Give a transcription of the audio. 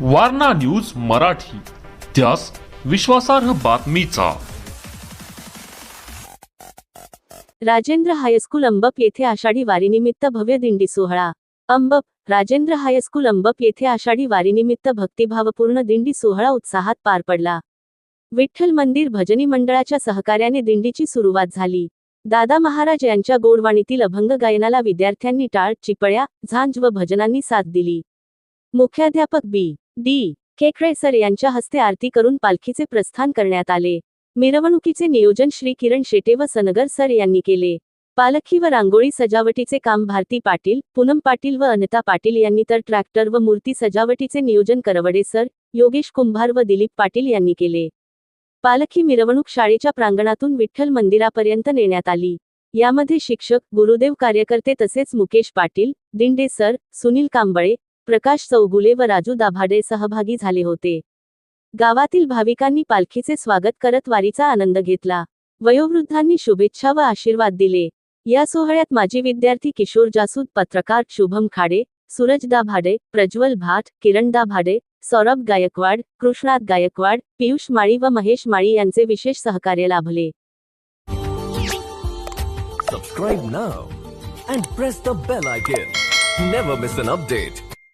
Warna news Marathi. त्यास विश्वासार्ह बातमीचा. राजेंद्र हायस्कूल अंबप येथे आषाढी वारीनिमित्त भव्य दिंडी सोहळा. अंबप राजेंद्र हायस्कूल अंबप येथे आषाढी वारीनिमित्त भक्तिभावपूर्ण दिंडी सोहळा उत्साहात पार पडला. विठ्ठल मंदिर भजनी मंडळाच्या सहकार्याने दिंडीची सुरुवात झाली. दादा महाराज यांच्या गोडवाणीतील अभंग गायनाला विद्यार्थ्यांनी टाळ चिपळ्या झांज व भजनांनी साथ दिली. मुख्याध्यापक बी. डी. केकरे सर यांच्या हस्ते आरती करून पालखीचे प्रस्थान करण्यात आले. मिरवणुकीचे नियोजन श्री किरण शेटे व सनगर सर यांनी केले. पालखी व रांगोळी सजावटीचे काम भारती पाटील पूनम पाटील व अनिता पाटील यांनी तर ट्रॅक्टर व मूर्ती सजावटीचे नियोजन करवडे सर योगेश कुंभार व दिलीप पाटील यांनी केले. पालखी मिरवणूक शाळेच्या प्रांगणातून विठ्ठल मंदिरापर्यंत नेण्यात आली. यामध्ये शिक्षक गुरुदेव कार्यकर्ते तसेच मुकेश पाटील दिंडे सर सुनील कांबळे प्रकाश चौगुले व राजू दाभाडे सहभागी झाले होते गावातील भाविकांनी पालखीचे स्वागत करत वारीचा आनंद घेतला वयोवृद्धांनी शुभेच्छा व आशीर्वाद दिले या सोहळ्यात माजी विद्यार्थी किशोर जासूद पत्रकार शुभम खाडे सूरज दाभाडे प्रज्वल भाट किरण दाभाडे सौरभ गायकवाड कृष्णात गायकवाड पियुष माळी व महेश माळी यांचे विशेष सहकार्य लाभले Subscribe now and press the bell icon. Never miss an update.